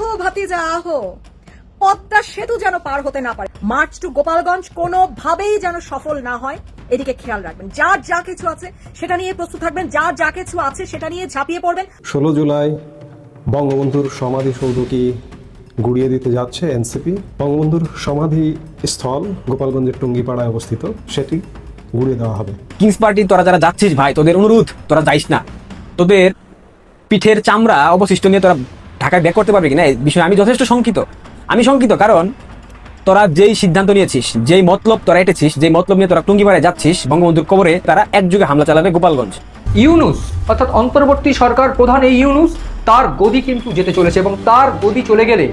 আহো ভাতিজা আহো। পদ্মা সেতু যেন পার হতে না পারে। মার্চ টু গোপালগঞ্জ কোনোভাবেই যেন সফল না হয় এদিকে খেয়াল রাখবেন। যার যা কিছু আছে সেটা নিয়ে প্রস্তুত থাকবেন। যার যা কিছু আছে সেটা নিয়ে ঝাঁপিয়ে পড়বেন। ষোলো জুলাই বঙ্গবন্ধুর সমাধিসৌধটি গুড়িয়ে দিতে যাচ্ছে এনসিপি? বঙ্গবন্ধুর সমাধি স্থল গোপালগঞ্জের টুঙ্গিপাড়ায় অবস্থিত সেটি গুড়িয়ে দেওয়া হবে। কিংস পার্টি তোরা যারা যাচ্ছিস ভাই তোদের অনুরোধ তোরা যাইস না। তোদের পিঠের চামড়া অবশিষ্ট নিয়ে তোরা ঢাকায় ব্যাক করতে পারবি কিনা? এই বিষয়ে আমি যথেষ্ট শঙ্কিত। আমি শঙ্কিত কারণ তোরা যেই সিদ্ধান্ত নিয়েছিস যেই মতলব তোরা এটেছিস যেই মতলব নিয়ে তোরা টুঙ্গিপাড়ায় যাচ্ছিস বঙ্গবন্ধুর কবরে তারা একযুগে হামলা চালাবে গোপালগঞ্জ। ইউনুস অর্থাৎ অন্তর্বর্তী সরকার প্রধান এই ইউনুস তার গদি কিন্তু যেতে চলেছে এবং তার গদি চলে গেলে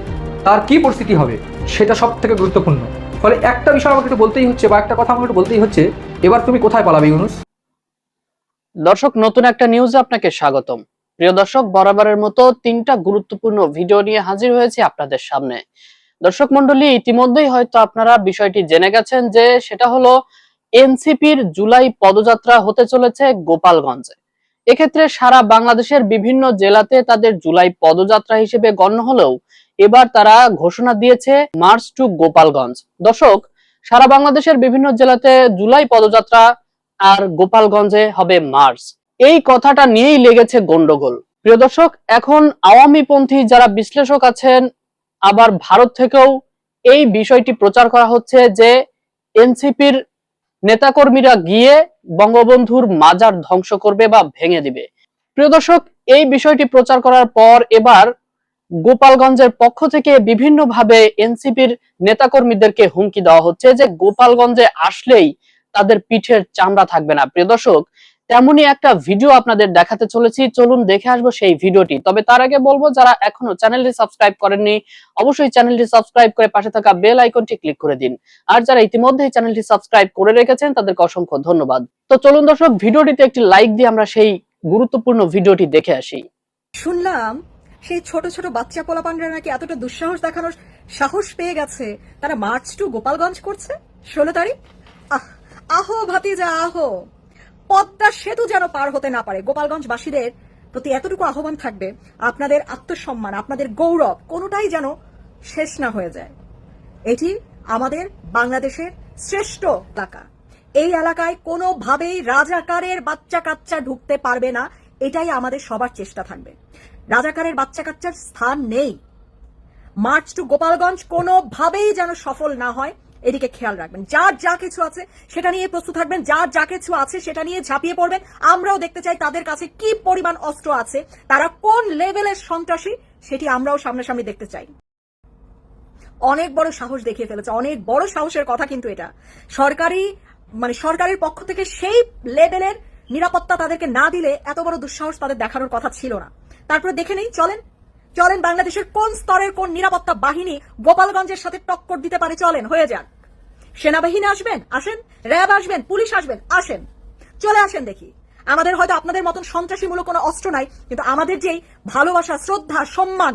তার কি পরিস্থিতি হবে সেটা সব থেকে গুরুত্বপূর্ণ। ফলে একটা বিষয় আমাকে একটু বলতেই হচ্ছে বা একটা কথা আমাকে একটু বলতেই হচ্ছে এবার তুমি কোথায় পালাবে ইউনুস? দর্শক নতুন একটা নিউজে আপনাকে স্বাগতম। প্রিয় দর্শক, বরাবরের মতো তিনটা গুরুত্বপূর্ণ ভিডিও নিয়ে হাজির হয়েছে আপনাদের সামনে। দর্শক মন্ডলী ইতিমধ্যেই হয়তো আপনারা বিষয়টি জেনে গেছেন যে সেটা হলো এনসিপির জুলাই পদযাত্রা হতে চলেছে গোপালগঞ্জে। এক্ষেত্রে সারা বাংলাদেশের বিভিন্ন জেলাতে তাদের জুলাই পদযাত্রা হিসেবে গণ্য হলেও এবার তারা ঘোষণা দিয়েছে মার্চ টু গোপালগঞ্জ। দর্শক, সারা বাংলাদেশের বিভিন্ন জেলাতে জুলাই পদযাত্রা আর গোপালগঞ্জে হবে মার্চ। এই কথাটা নিয়েই লেগেছে গন্ডগোল। প্রিয় দর্শক, এখন আওয়ামী পন্থী যারা বিশ্লেষক আছেন, আবার ভারত থেকেও এই বিষয়টি প্রচার করা হচ্ছে যে এনসিপির নেতাকর্মীরা গিয়ে বঙ্গবন্ধুর মাজার ধ্বংস করবে বা ভেঙে দিবে। প্রিয় দর্শক, এই বিষয়টি প্রচার করার পর এবার গোপালগঞ্জের পক্ষ থেকে বিভিন্নভাবে এনসিপির নেতাকর্মীদেরকে হুমকি দেওয়া হচ্ছে যে গোপালগঞ্জে আসলেই তাদের পিঠের চামড়া থাকবে না। প্রিয় দর্শক তেমনই একটা ভিডিও আপনাদের দেখাতে চলেছি। চলুন দেখে আসব সেই ভিডিওটি তবে তার আগে বলব, যারা এখনও চ্যানেলটি সাবস্ক্রাইব করেননি, অবশ্যই চ্যানেলটি সাবস্ক্রাইব করে পাশে থাকা বেল আইকনটি ক্লিক করে দিন। আর যারা ইতিমধ্যে চ্যানেলটি সাবস্ক্রাইব করে রেখেছেন, তাদেরকে অসংখ্য ধন্যবাদ। তো চলুন দর্শক ভিডিওটিতে একটি লাইক দিয়ে আমরা সেই গুরুত্বপূর্ণ ভিডিওটি দেখে আসি। শুনলাম, সেই ছোট ছোট বাচ্চা পোলাপানরা নাকি এতটা দুঃসাহস দেখানোর সাহস পেয়ে গেছে। তারা মার্চ টু গোপালগঞ্জ করছে? ষোলো তারিখ? আহ, আহো ভাতিজা, আহো। পদ্মা সেতু যেন পার হতে না পারে। গোপালগঞ্জবাসীদের প্রতি এতটুকু আহ্বান থাকবে, আপনাদের আত্মসম্মান, আপনাদের গৌরব কোনোটাই যেন শেষ না হয়ে যায়। এটি আমাদের বাংলাদেশের শ্রেষ্ঠ এলাকা। এই এলাকায় কোনোভাবেই রাজাকারের বাচ্চা কাচ্চা ঢুকতে পারবে না, এটাই আমাদের সবার চেষ্টা থাকবে। রাজাকারের বাচ্চা কাচ্চার স্থান নেই। মার্চ টু গোপালগঞ্জ কোনোভাবেই যেন সফল না হয় এদিকে খেয়াল রাখবেন। যার যা কিছু আছে সেটা নিয়ে প্রস্তুত থাকবেন। যার যা কিছু আছে সেটা নিয়ে ঝাঁপিয়ে পড়বেন। আমরাও দেখতে চাই তাদের কাছে কি পরিমাণ অস্ত্র আছে, তারা কোন লেভেলের সন্ত্রাসী সেটি আমরাও সামনাসামনি দেখতে চাই। অনেক বড় সাহস দেখিয়ে ফেলেছে। অনেক বড় সাহসের কথা কিন্তু এটা। সরকারি মানে সরকারের পক্ষ থেকে সেই লেভেলের নিরাপত্তা তাদেরকে না দিলে এত বড় দুঃসাহস তাদের দেখানোর কথা ছিল না। তারপরে দেখে নেই, চলেন চলেন বাংলাদেশের কোন স্তরের কোন নিরাপত্তা বাহিনী গোপালগঞ্জের সাথে টক্কর দিতে পারে? চলেন, হয়ে যান সেনাবাহিনী আসবেন? আসেন। র্যাব আসবেন? পুলিশ আসবেন? আসেন। চলে আসেন দেখি। আমাদের হয়তো আপনাদের মতন সন্ত্রাসীমূলক কোনো অস্ত্র নাই, কিন্তু আমাদের যেই ভালোবাসা, শ্রদ্ধা, সম্মান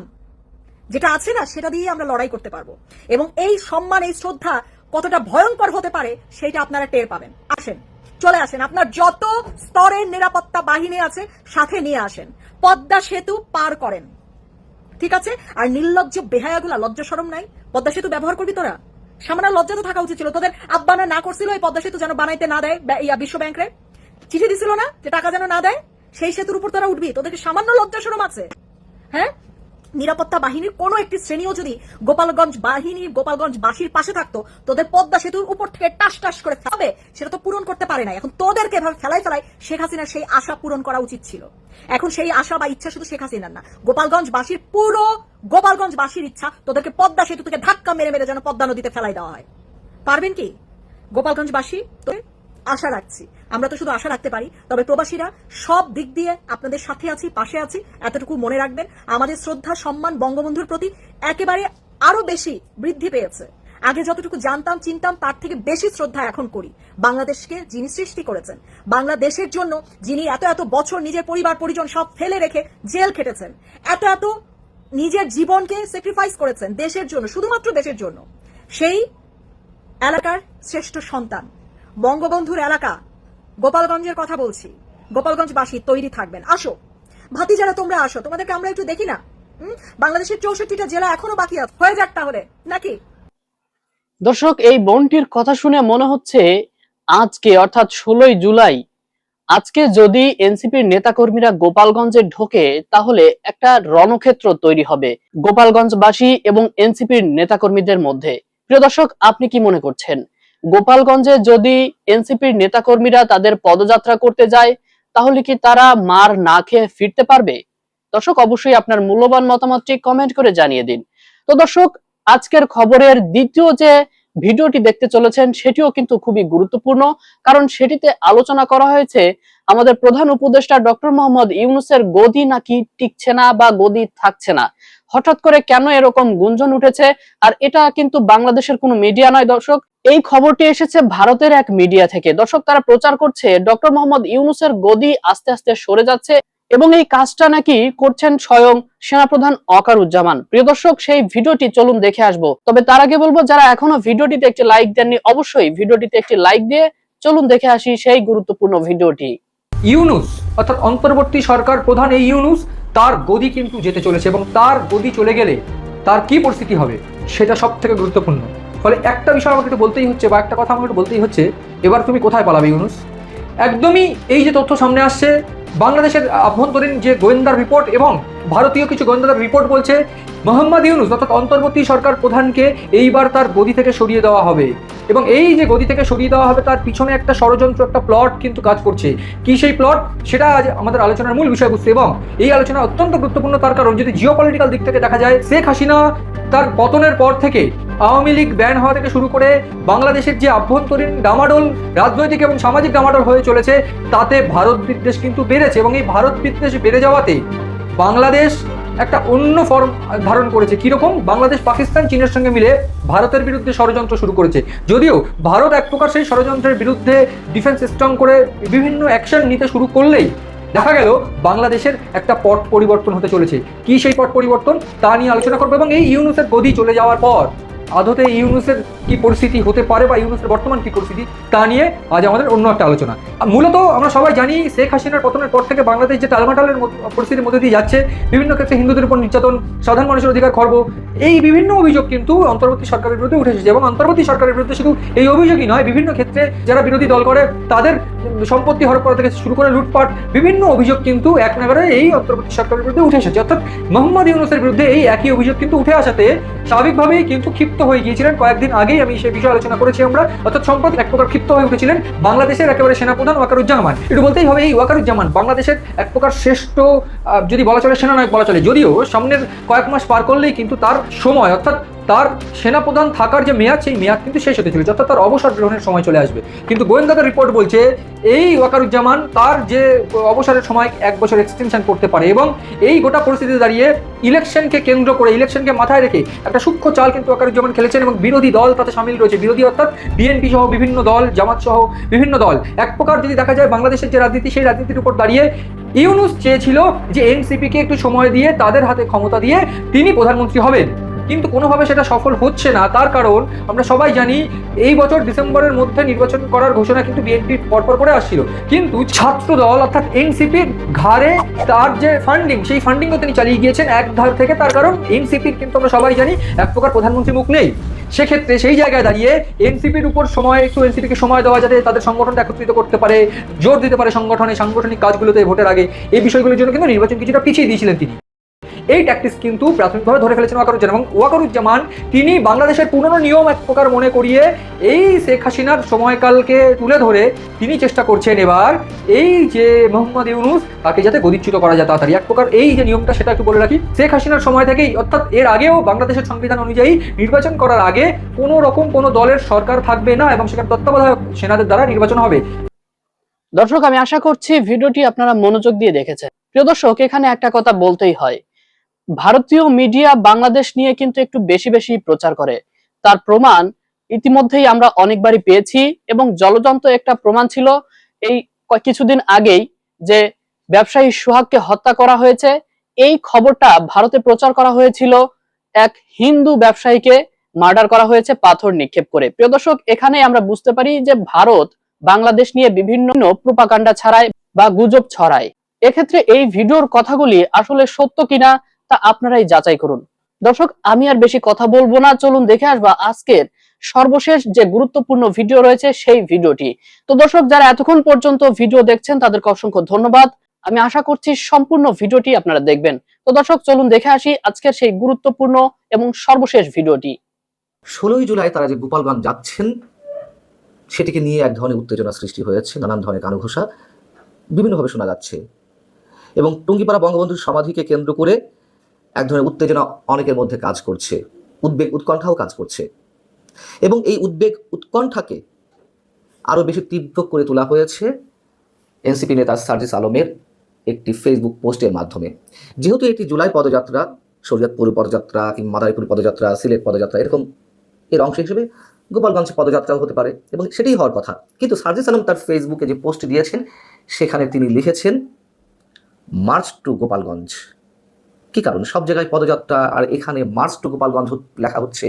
যেটা আছে না, সেটা দিয়ে আমরা লড়াই করতে পারব। এবং এই সম্মান, এই শ্রদ্ধা কতটা ভয়ঙ্কর হতে পারে, সেটা আপনারা টের পাবেন। আসেন। চলে আসেন। আপনার যত স্তরের নিরাপত্তা বাহিনী আছে, সাথে নিয়ে আসেন। পদ্মা সেতু পার করেন। ঠিক আছে? আর নির্লজ্জ, বেহায়াগুলা, লজ্জা সরম নাই? পদ্মা সেতু ব্যবহার করবি তোরা? সামান্য লজ্জা তো থাকা উচিত ছিল। তোদের আব্বানা না করছিল এই পদ্মা সেতু যেন বানাইতে না দেয় ইয়া বিশ্ব ব্যাংকে চিঠি দিছিল না যে টাকা যেন না দেয়? সেই সেতুর উপর তোরা উঠবি। তোদেরকে সামান্য লজ্জা সরম আছে? হ্যাঁ? নিরাপত্তা বাহিনীর কোনো একটি শ্রেণীও যদি গোপালগঞ্জ বাহিনীর গোপালগঞ্জ বাসীর পাশে থাকতো, তোদের পদ্মা সেতুর উপর থেকে টাস টাস করে ফেলাবে সেটা তো পূরণ করতে পারে না এখন তোদেরকে এভাবে ফেলাই ফেলাই শেখ হাসিনার সেই আশা পূরণ করা উচিত ছিল। এখন সেই আশা বা ইচ্ছা শুধু শেখ হাসিনার না গোপালগঞ্জ বাসীর পুরো গোপালগঞ্জ বাসীর ইচ্ছা তোদেরকে পদ্মা সেতু থেকে ধাক্কা মেরে মেরে যেন পদ্মা নদীতে ফেলাই দেওয়া হয়। পারবেন কি? গোপালগঞ্জবাসী তো আশা রাখছি। আমরা তো শুধু আশা রাখতে পারি, তবে প্রবাসীরা সব দিক দিয়ে আপনাদের সাথে আছি, পাশে আছি, এতটুকু মনে রাখবেন। আমাদের শ্রদ্ধা, সম্মান বঙ্গবন্ধুর প্রতি একেবারে আরও বেশি বৃদ্ধি পেয়েছে। আগে যতটুকু জানতাম, চিনতাম, তার থেকে বেশি শ্রদ্ধা এখন করি। বাংলাদেশকে যিনি সৃষ্টি করেছেন, বাংলাদেশের জন্য যিনি এত এত বছর নিজের পরিবার, পরিজন সব ফেলে রেখে জেল খেটেছেন, এত এত নিজের জীবনকে স্যাক্রিফাইস করেছেন দেশের জন্য, শুধুমাত্র দেশের জন্য। সেই এলাকার শ্রেষ্ঠ সন্তান, বঙ্গবন্ধুর এলাকা গোপালগঞ্জের কথা বলছি। গোপালগঞ্জবাসী তৈরি থাকবেন। আসো। ভাতি যারা তোমরা আসো। তোমাদেরকে আমরা একটু দেখি না? বাংলাদেশের চৌষট্টিটা জেলা এখনও বাকি আছে। হয়ে যাক তাহলে। নাকি? দর্শক, এই বোনটির কথা শুনে মনে হচ্ছে আজকে, অর্থাৎ ষোলোই জুলাই, আজকে যদি এনসিপির নেতাকর্মীরা গোপালগঞ্জে ঢোকে, তাহলে একটা রণক্ষেত্র তৈরি হবে গোপালগঞ্জবাসী এবং এনসিপির নেতাকর্মীদের মধ্যে। প্রিয় দর্শক, আপনি কি মনে করছেন? গোপালগঞ্জে যদি এনসিপির নেতাকর্মীরা তাদের পদযাত্রা করতে যায়, তাহলে কি তারা মার না খেয়ে ফিরতে পারবে? দর্শক, অবশ্যই আপনার মূল্যবান মতামতটি কমেন্ট করে জানিয়ে দিন। তো দর্শক, আজকের খবরের দ্বিতীয় যে ভিডিওটি দেখতে চলেছেন, সেটিও কিন্তু খুবই গুরুত্বপূর্ণ। কারণ সেটিতে আলোচনা করা হয়েছে, আমাদের প্রধান উপদেষ্টা ডক্টর মোহাম্মদ ইউনুসের গদি নাকি টিকছে না বা গদি থাকছে না? হঠাৎ করে কেন এরকম গুঞ্জন উঠেছে? আর এটা কিন্তু বাংলাদেশের কোনো মিডিয়া নয়, দর্শক। এই খবরটি এসেছে ভারতের এক মিডিয়া থেকে। দর্শক, তারা প্রচার করছে, ডক্টর মোহাম্মদ ইউনুসের গদি আস্তে আস্তে সরে যাচ্ছে এবং এই কাজটা নাকি করছেন স্বয়ং সেনাপ্রধান অকারুজ্জামান। প্রিয় দর্শক, সেই ভিডিওটি চলুন দেখে আসব। তবে তার আগে বলব, যারা এখনও ভিডিওটিতে একটি লাইক দেননি, অবশ্যই ভিডিওটিতে একটি লাইক দিয়ে চলুন দেখে আসি সেই গুরুত্বপূর্ণ ভিডিওটি। ইউনুস, অর্থাৎ অন্তর্বর্তী সরকার প্রধান এই ইউনুস তার গদি কিন্তু যেতে চলেছে এবং তার গদি চলে গেলে তার কি পরিস্থিতি হবে সেটা সব থেকে গুরুত্বপূর্ণ। ফলে একটা বিষয় আমাকে একটু বলতেই হচ্ছে বা একটা কথা আমাকে একটু বলতেই হচ্ছে, এবার তুমি কোথায় পালাবে ইউনুস? একদমই এই যে তথ্য সামনে আসছে, বাংলাদেশের আভ্যন্তরীণ যে গোয়েন্দার রিপোর্ট এবং ভারতীয় কিছু গোয়েন্দার রিপোর্ট বলছে মোহাম্মদ ইউনুস অর্থাৎ অন্তর্বর্তী সরকার প্রধানকে এইবার তার গদি থেকে সরিয়ে দেওয়া হবে। এবং এই যে গদি থেকে সরিয়ে দেওয়া হবে, তার পিছনে একটা ষড়যন্ত্র, একটা প্লট কিন্তু কাজ করছে। কি সেই প্লট সেটা আজ আমাদের আলোচনার মূল বিষয়বস্তু এবং এই আলোচনা অত্যন্ত গুরুত্বপূর্ণ, তার কারণ যদি জিও পলিটিক্যাল দিক থেকে দেখা যায়, শেখ হাসিনা তার পতনের পর থেকে আওয়ামী লীগ ব্যান হওয়া থেকে শুরু করে বাংলাদেশের যে আভ্যন্তরীণ ডামাডোল রাজনৈতিক এবং সামাজিক ডামাডোল হয়ে চলেছে, তাতে ভারত বিদ্বেষ কিন্তু বেড়েছে এবং এই ভারত বিদ্বেষ বেড়ে যাওয়াতে বাংলাদেশ একটা অন্য ফর্ম ধারণ করেছে। কীরকম? বাংলাদেশ, পাকিস্তান, চীনের সঙ্গে মিলে ভারতের বিরুদ্ধে ষড়যন্ত্র শুরু করেছে। যদিও ভারত এক প্রকার সেই ষড়যন্ত্রের বিরুদ্ধে ডিফেন্স স্ট্রং করে বিভিন্ন অ্যাকশন নিতে শুরু করলেই দেখা গেল বাংলাদেশের একটা পট পরিবর্তন হতে চলেছে। কি সেই পট পরিবর্তন? তা নিয়ে আলোচনা করব এবং এই ইউনুসের গদি চলে যাওয়ার পর আদতে ইউনুসের কি পরিস্থিতি হতে পারে বা ইউনুসের বর্তমান কি পরিস্থিতি, তা নিয়ে আজ আমাদের অন্য একটা আলোচনা। মূলত আমরা সবাই জানি শেখ হাসিনার পতনের পর থেকে বাংলাদেশ যে টালমাটালের পরিস্থিতির মধ্যে দিয়ে যাচ্ছে, বিভিন্ন ক্ষেত্রে হিন্দুদের উপর নির্যাতন, সাধারণ মানুষের অধিকার খর্ব, এই বিভিন্ন অভিযোগ কিন্তু অন্তর্বর্তী সরকারের বিরুদ্ধে উঠে এসেছে। এবং অন্তর্বর্তী সরকারের বিরুদ্ধে শুধু এই অভিযোগই নয়, বিভিন্ন ক্ষেত্রে যারা বিরোধী দল করে, তাদের সম্পত্তি হরপ করা থেকে শুরু করে লুটপাট, বিভিন্ন অভিযোগ কিন্তু এক নাগারে এই অন্তর্বর্তী সরকারের বিরুদ্ধে উঠে এসেছে। অর্থাৎ মোহাম্মদ ইউনুসের বিরুদ্ধে এই একই অভিযোগ কিন্তু উঠে আসাতে স্বাভাবিকভাবেই কিন্তু ক্ষিপ্ত হয়ে গিয়েছিলেন। কয়েকদিন আগেই আমি সেই বিষয়ে আলোচনা করেছি আমরা। অর্থাৎ সম্প্রতি এক প্রকার ক্ষিপ্ত হয়ে উঠেছিলেন বাংলাদেশের একেবারে সেনাপ্রধান ওয়াকারুজ্জামান। একটু বলতেই হবে, এই ওয়াকারুজ্জামান বাংলাদেশের এক প্রকার শ্রেষ্ঠ যদি বলা চলে সেনানায়ক বলা চলে, যদিও সামনের কয়েক মাস পার করলেই কিন্তু তার সময়, অর্থাৎ তার সেনাপ্রধান থাকার যে মেয়াদ, সেই মেয়াদ কিন্তু শেষ হতে চলেছে, অর্থাৎ তার অবসর গ্রহণের সময় চলে আসবে। কিন্তু গোয়েন্দাদের রিপোর্ট বলছে, এই ওয়াকারুজ্জামান তার যে অবসরের সময় এক বছর এক্সটেনশন করতে পারে এবং এই গোটা পরিস্থিতিতে দাঁড়িয়ে ইলেকশনকে কেন্দ্র করে, ইলেকশনকে মাথায় রেখে একটা সূক্ষ্ম চাল কিন্তু ওয়াকারুজ্জামান খেলেছেন এবং বিরোধী দল তাতে সামিল রয়েছে। বিরোধী অর্থাৎ বিএনপি সহ বিভিন্ন দল জামাত সহ বিভিন্ন দল। এক প্রকার যদি দেখা যায়, বাংলাদেশের যে রাজনীতি, সেই রাজনীতির উপর দাঁড়িয়ে ইউনুস চেয়েছিল যে এনসিপিকে একটু সময় দিয়ে তাদের হাতে ক্ষমতা দিয়ে তিনি প্রধানমন্ত্রী হবেন। কিন্তু কোনোভাবে সেটা সফল হচ্ছে না। তার কারণ আমরা সবাই জানি এই বছর ডিসেম্বরের মধ্যে নির্বাচন করার ঘোষণা কিন্তু বিএনপি পরপর করে আসছিল। কিন্তু ছাত্র দল অর্থাৎ এনসিপির ঘাড়ে তার যে ফান্ডিং সেই ফান্ডিংও তিনি চালিয়ে গিয়েছেন এক ধার থেকে। তার কারণ এনসিপির কিন্তু আমরা সবাই জানি এক প্রকার প্রধানমন্ত্রী মুখ নেই। সেক্ষেত্রে সেই জায়গায় দাঁড়িয়ে এনসিপির উপর সময়, একটু এনসিপিকে সময় দেওয়া যাতে তাদের সংগঠনটা একত্রিত করতে পারে, জোর দিতে পারে সংগঠনে সাংগঠনিক কাজগুলোতে ভোটের আগে। এই বিষয়গুলোর জন্য কিন্তু নির্বাচন কিছুটা পিছিয়ে দিয়েছিলেন তিনি। এই ট্যাকটিক্স কিন্তু প্রাথমিকভাবে ধরে ফেলেছেন ওয়াকারুজ্জামান এবং ওয়াকারুজ্জামান তিনি বাংলাদেশের পুরনো নিয়ম এক প্রকার মনে করিয়ে এই শেখ হাসিনার সময়কালকে তুলে ধরে তিনি চেষ্টা করছেন এবার এই যে মোহাম্মদ ইউনুস তাকে যাতে গদিচ্যুত করা যায় তাড়াতাড়ি। এক প্রকার এই যে নিয়মটা সেটা একটু বলে রাখি। শেখ হাসিনার সময় থেকেই অর্থাৎ এর আগেও বাংলাদেশের সংবিধান অনুযায়ী নির্বাচন করার আগে কোনো রকম কোনো দলের সরকার থাকবে না এবং সেখানে তত্ত্বাবধায়ক সেনাদের দ্বারা নির্বাচন হবে। দর্শক, আমি আশা করছি ভিডিওটি আপনারা মনোযোগ দিয়ে দেখেছেন। প্রিয় দর্শক, এখানে একটা কথা বলতেই হয়। ভারতীয় মিডিয়া বাংলাদেশ নিয়ে কিন্তু একটু বেশি বেশি প্রচার করে। তার প্রমাণ ইতিমধ্যেই আমরা অনেকবারই পেয়েছি এবং জলযন্ত্র একটা প্রমাণ ছিল এই কিছুদিন আগেই যে ব্যবসায়ী সোহাগকে হত্যা করা হয়েছে। এই খবরটা ভারতে প্রচার করা হয়েছিল এক হিন্দু ব্যবসায়ীকে মার্ডার করা হয়েছে পাথর নিক্ষেপ করে। প্রিয় দর্শক, এখানে আমরা বুঝতে পারি যে ভারত বাংলাদেশ নিয়ে বিভিন্ন প্রোপাকাণ্ডা ছাড়ায় বা গুজব ছড়ায়। এক্ষেত্রে এই ভিডিওর কথাগুলি আসলে সত্য কিনা তা আপনারাই যাচাই করুন। দর্শক, আমি আর বেশি কথা বলব না। চলুন দেখে আসবা আজকের সর্বশেষ যে গুরুত্বপূর্ণ ভিডিও রয়েছে, সেই ভিডিওটি। তো দর্শক, যারা এতক্ষণ পর্যন্ত ভিডিও দেখছেন, তাদেরকে অসংখ্য ধন্যবাদ। আমি আশা করছি সম্পূর্ণ ভিডিওটি আপনারা দেখবেন। তো দর্শক, চলুন দেখে আসি আজকের সেই গুরুত্বপূর্ণ এবং সর্বশেষ ভিডিওটি। ষোলোই জুলাই তারা যে গোপালগঞ্জ যাচ্ছেন, সেটিকে নিয়ে এক ধরনের উত্তেজনা সৃষ্টি হয়েছে, নানান ধরনের কানুঘোষা বিভিন্নভাবে শোনা যাচ্ছে। এবং টুঙ্গিপাড়া বঙ্গবন্ধুর সমাধিকে কেন্দ্র করে এক ধরনের উত্তেজনা অনেকের মধ্যে কাজ করছে, উদ্বেগ উৎকণ্ঠাও কাজ করছে। এবং এই উদ্বেগ উৎকণ্ঠাকে আরও বেশি তীব্র করে তোলা হয়েছে এনসিপি নেতা সার্জিস আলমের একটি ফেসবুক পোস্টের মাধ্যমে। যেহেতু এটি জুলাই পদযাত্রা, শরীয়তপুর পদযাত্রা কিংবা মাদারীপুর পদযাত্রা, সিলেট পদযাত্রা, এরকম এর অংশ হিসেবে গোপালগঞ্জ পদযাত্রাও হতে পারে এবং সেটাই হওয়ার কথা। কিন্তু সার্জিস আলম তার ফেসবুকে যে পোস্ট দিয়েছেন, সেখানে তিনি লিখেছেন, মার্চ টু গোপালগঞ্জ। কি কারণ? সব জায়গায় পদযাত্রা আর এখানে মার্চ টু গোপালগঞ্জ লেখা হচ্ছে,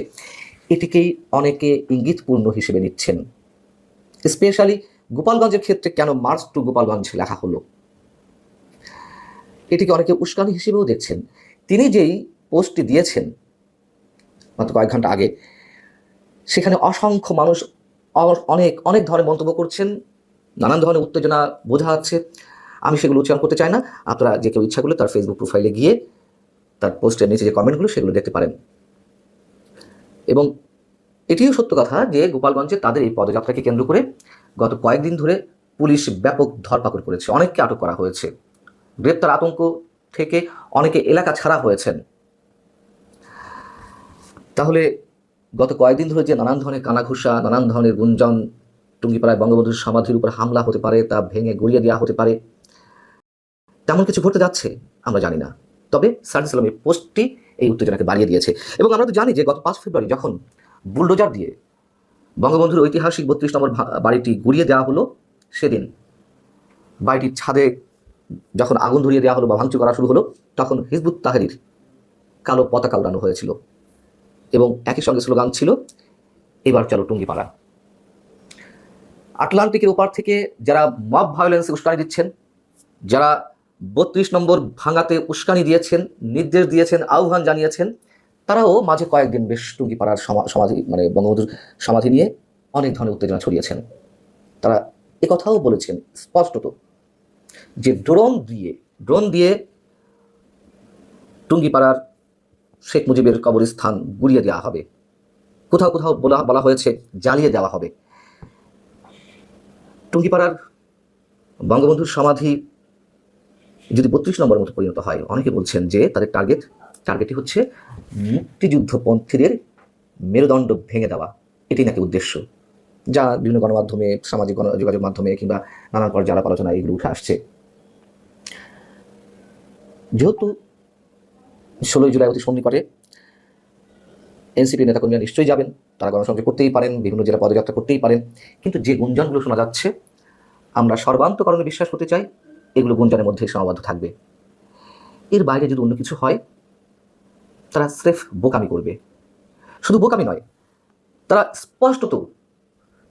এটিকেই অনেকে ইঙ্গিতপূর্ণ হিসেবে নিচ্ছেন। স্পেশালি গোপালগঞ্জের ক্ষেত্রে কেন মার্চ টু গোপালগঞ্জ লেখা হলো? এটিকে অনেকে উস্কানি হিসেবেও দেখছেন। তিনি যেই পোস্টটি দিয়েছেন, মাত্র কয়েক ঘণ্টা আগে, সেখানে অসংখ্য মানুষ অনেক অনেক ধরনের মন্তব্য করছেন, নানান ধরনের উত্তেজনা বোঝা যাচ্ছে। আমি সেগুলো উচ্চারণ করতে চাই না। আপনারা যে কেউ ইচ্ছা করলে তার ফেসবুক প্রোফাইলে গিয়ে তার পোস্টের নিচে যে কমেন্টগুলো, সেগুলো দেখতে পারেন। এবং এটিও সত্য কথা যে গোপালগঞ্জে তাদের এই পদযাত্রাকে কেন্দ্র করে গত কয়েকদিন ধরে পুলিশ ব্যাপক ধরপাকড় করেছে, অনেককে আটক করা হয়েছে। গ্রেপ্তার আতঙ্ক থেকে অনেকে এলাকা ছাড়া হয়েছেন। তাহলে গত কয়েকদিন ধরে যে নানান ধরনের কানাঘুষা, নানান ধরনের গুঞ্জন, টুঙ্গিপাড়ায় বঙ্গবন্ধুর সমাধির উপর হামলা হতে পারে, তা ভেঙে গড়িয়ে দেওয়া হতে পারে, তেমন কিছু ঘটতে যাচ্ছে, আমরা জানি না। তবে সার্জিস আলমের পোস্টটি এই উত্তেজনাকে বাড়িয়ে দিয়েছে। এবং আমরা তো জানি যে গত পাঁচ ফেব্রুয়ারি যখন বুলডোজার দিয়ে বঙ্গবন্ধুর ঐতিহাসিক বত্রিশ নম্বর বাড়িটি গুড়িয়ে দেওয়া হলো, সেদিন বাড়িটির ছাদে যখন আগুন ধরিয়ে দেওয়া হলো বা ভাঙচুর করা শুরু হলো, তখন হিজবুত তাহারির কালো পতাকা উড়ানো হয়েছিল। এবং একই সঙ্গে স্লোগান ছিল, এবার চলো টুঙ্গিপাড়া। আটলান্টিকের ওপার থেকে যারা মব ভায়োলেন্সে উস্কানি দিচ্ছেন, যারা বত্রিশ নম্বর ভাঙাতে উস্কানি দিয়েছেন, নির্দেশ দিয়েছেন, আহ্বান জানিয়েছেন। তারাও মাঝে কয়েকদিন বেশ টুঙ্গিপাড়ার সমা- সমাধি মানে বঙ্গবন্ধুর সমাধি নিয়ে অনেক ধরনের উত্তেজনা ছড়িয়েছেন। তারা একথাও বলেছেন, স্পষ্টত যে ড্রোন দিয়ে ড্রোন দিয়ে টুঙ্গিপাড়ার শেখ মুজিবের কবরস্থান গুড়িয়ে দেওয়া হবে। কোথাও কোথাও বলা বলা হয়েছে, জ্বালিয়ে দেওয়া হবে। টুঙ্গিপাড়ার বঙ্গবন্ধুর সমাধি যদি বত্রিশ নম্বরের মতো পরিণত হয়, অনেকে বলছেন যে তাদের টার্গেট টার্গেটই হচ্ছে মুক্তিযুদ্ধপন্থীদের মেরুদণ্ড ভেঙে দেওয়া। এটি নাকি উদ্দেশ্য? যা বিভিন্ন গণমাধ্যমে, সামাজিক যোগাযোগ মাধ্যমে কিংবা নানান পর্যায়ে আলাপ আলোচনা এগুলো উঠে আসছে। যেহেতু ষোলোই জুলাই অতি সন্নিকটে এনসিপি নেতাকর্মীরা নিশ্চয়ই যাবেন, তারা গণসংযোগ করতেই পারেন, বিভিন্ন জেলা পদযাত্রা করতেই পারেন, কিন্তু যে গুঞ্জনগুলো শোনা যাচ্ছে, আমরা সর্বান্তকরণে বিশ্বাস করতে চাই এগুলো গুঞ্জনের মধ্যে সীমাবদ্ধ থাকবে। এর বাইরে যদি অন্য কিছু হয়, তারা স্রেফ বোকামি করবে। শুধু বোকামি নয়, তারা স্পষ্টত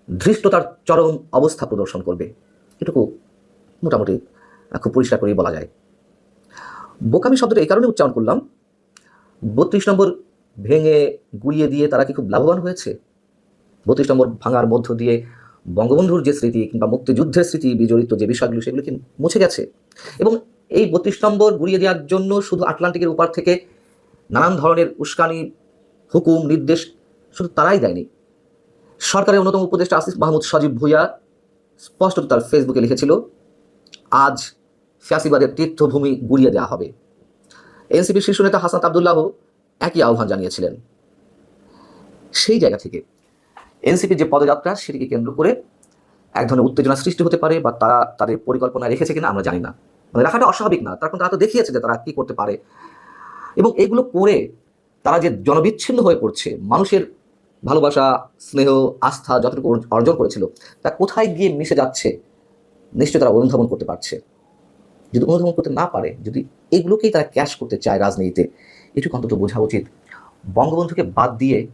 ধৃষ্টতার চরম অবস্থা প্রদর্শন করবে। এটুকু মোটামুটি খুব পরিষ্কার করেই বলা যায়। বোকামি শব্দটা এই কারণে উচ্চারণ করলাম, বত্রিশ নম্বর ভেঙে গুড়িয়ে দিয়ে তারা কি খুব লাভবান হয়েছে? বত্রিশ নম্বর ভাঙার মধ্য দিয়ে বঙ্গবন্ধুর যে স্মৃতি কিংবা মুক্তিযুদ্ধের স্মৃতি, বিজড়িত যে বিষয়গুলো সেগুলো কি মুছে গেছে। এবং এই বত্রিশ নম্বর গুড়িয়ে দেওয়ার জন্য শুধু আটলান্টিকের উপার থেকে নানান ধরনের উস্কানি, হুকুম, নির্দেশ শুধু তারাই দেয়নি। সরকারের অন্যতম উপদেষ্টা আসিফ মাহমুদ সজীব ভুইয়া স্পষ্ট তার ফেসবুকে লিখেছিল, আজ ফ্যাসিবাদের তীর্থভূমি গুড়িয়ে দেওয়া হবে। এনসিপির শীর্ষ নেতা হাসান আবদুল্লাহ একই আহ্বান জানিয়েছিলেন। সেই জায়গা থেকে এনসিপির যে পদযাত্রা সেটিকে কেন্দ্র করে এক ধরনের উত্তেজনা সৃষ্টি হতে পারে বা তারা তাদের পরিকল্পনা রেখেছে কিনা আমরা জানি না। মানে রাখাটা অস্বাভাবিক না। তার তারা তো দেখিয়েছে যে তারা কি করতে পারে। এবং এগুলো করে তারা যে জনবিচ্ছিন্ন হয়ে পড়ছে, মানুষের ভালোবাসা, স্নেহ, আস্থা যতটুকু অর্জন করেছিল, তা কোথায় গিয়ে মিশে যাচ্ছে? নিশ্চয়ই তারা অনুধাবন করতে পারছে। যদি অনুধাবন করতে না পারে, যদি এগুলোকেই তারা ক্যাশ করতে চায় রাজনীতিতে, এটুকু অন্তত বোঝা উচিত। বঙ্গবন্ধুকে বাদ দিয়ে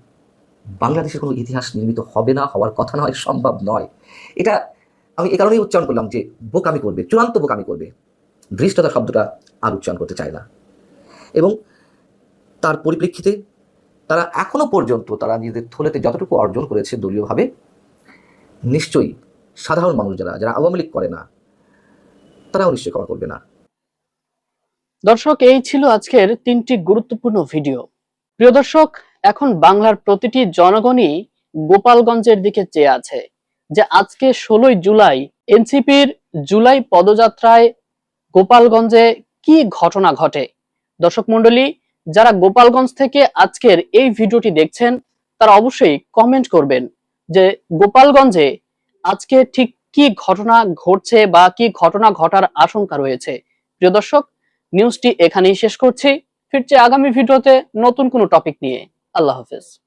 বাংলাদেশের কোনো ইতিহাস নির্মিত হবে না, হওয়ার কথা নয়, সম্ভব নয়। এটা আমি এ কারণেই উচ্চারণ করলাম যে বোকামি করবে, চূড়ান্ত বোকামি করবে। ধৃষ্টতা শব্দটা আর উচ্চারণ করতে চায় না। এবং তার পরিপ্রেক্ষিতে তারা এখনও পর্যন্ত তারা নিজেদের থলেতে যতটুকু অর্জন করেছে দলীয়ভাবে, নিশ্চয়ই সাধারণ মানুষ যারা যারা আওয়ামী লীগ করে না, তারাও নিশ্চয়ই কভার করবে না। দর্শক, এই ছিল আজকের তিনটি গুরুত্বপূর্ণ ভিডিও। প্রিয় দর্শক এখন বাংলার প্রতিটি জনগণই গোপালগঞ্জের দিকে চেয়ে আছে যে আজকে ষোলোই জুলাই এনসিপির জুলাই পদযাত্রায় গোপালগঞ্জে কি ঘটনা ঘটে? দর্শক মন্ডলী যারা গোপালগঞ্জ থেকে আজকের এই ভিডিওটি দেখছেন, তারা অবশ্যই কমেন্ট করবেন যে গোপালগঞ্জে আজকে ঠিক কি ঘটনা ঘটছে বা কি ঘটনা ঘটার আশঙ্কা রয়েছে। প্রিয় দর্শক নিউজটি এখানেই শেষ করছি। ফিরছে আগামী ভিডিওতে নতুন কোনো টপিক নিয়ে। আল্লাহ হাফেজ।